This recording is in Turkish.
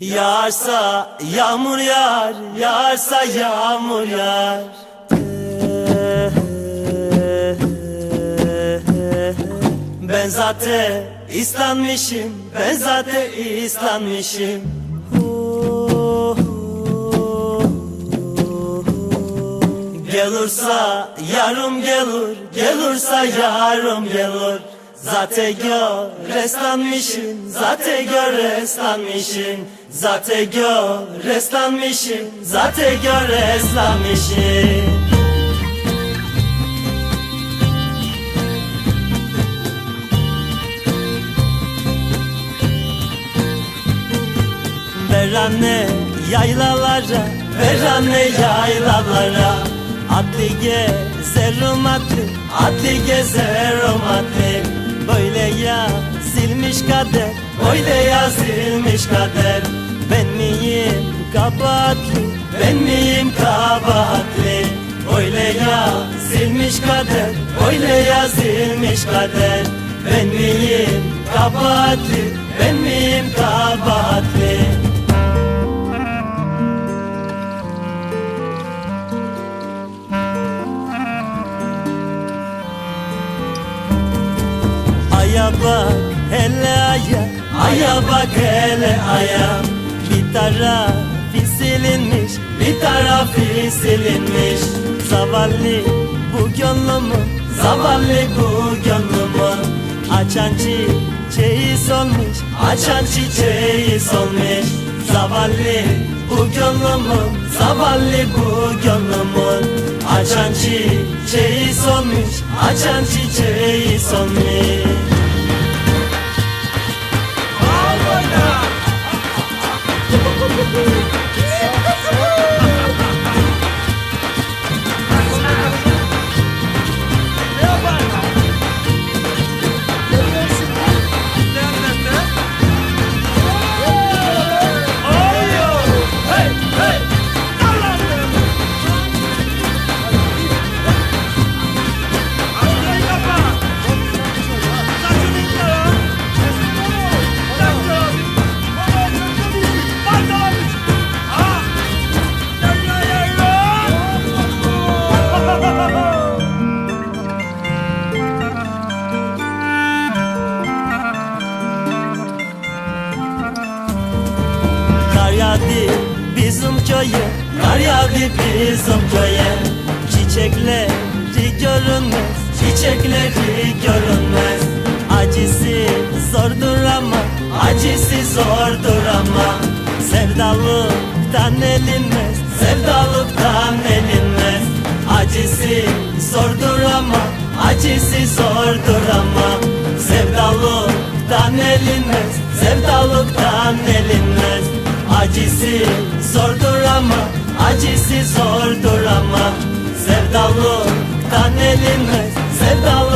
Yağarsa yağmur yağar, yağarsa yağmur yağar. Ben zaten islanmışım, ben zaten islanmışım. Gelursa yarım gelir, gelursa yarım gelir. Zaten gör reslanmışım, zaten gör reslanmışım. Zaten gör reslanmışım, zaten gör reslanmışım. Ver anne yaylalara Ver anne yaylalara Atlı gezerim atlı Atlı gezerim kader. Böyle yazılmış kader. Ben miyim kabahatli? Ben miyim kabahatli? Öyle yazılmış kader. Öyle yazılmış kader. Ben miyim kabahatli? Ben miyim kabahatli? Aya bak hele aya Aya bak hele aya. Bir tarafı silinmiş Bir tarafı silinmiş Zavallı bu gönlümü Zavallı bu gönlümü Açan çiçeği solmuş Açan çiçeği solmuş. Zavallı bu gönlümü Zavallı bu gönlümü Açan çiçeği solmuş Açan çiçeği solmuş yağdı bizim köye Kar yağdı bizim köye. Çiçekleri görünmez Çiçekleri görünmez. Acısı zordur ama Acısı zordur ama. Sevdalıktan elinmez Sevdalıktan elinmez. Acısı zordur ama Acısı zordur ama. Sevdalıktan elinmez Sevdalıktan elinmez Acısı zordur ama Acısı zordur ama. Sevdalıktan elinmez elinmez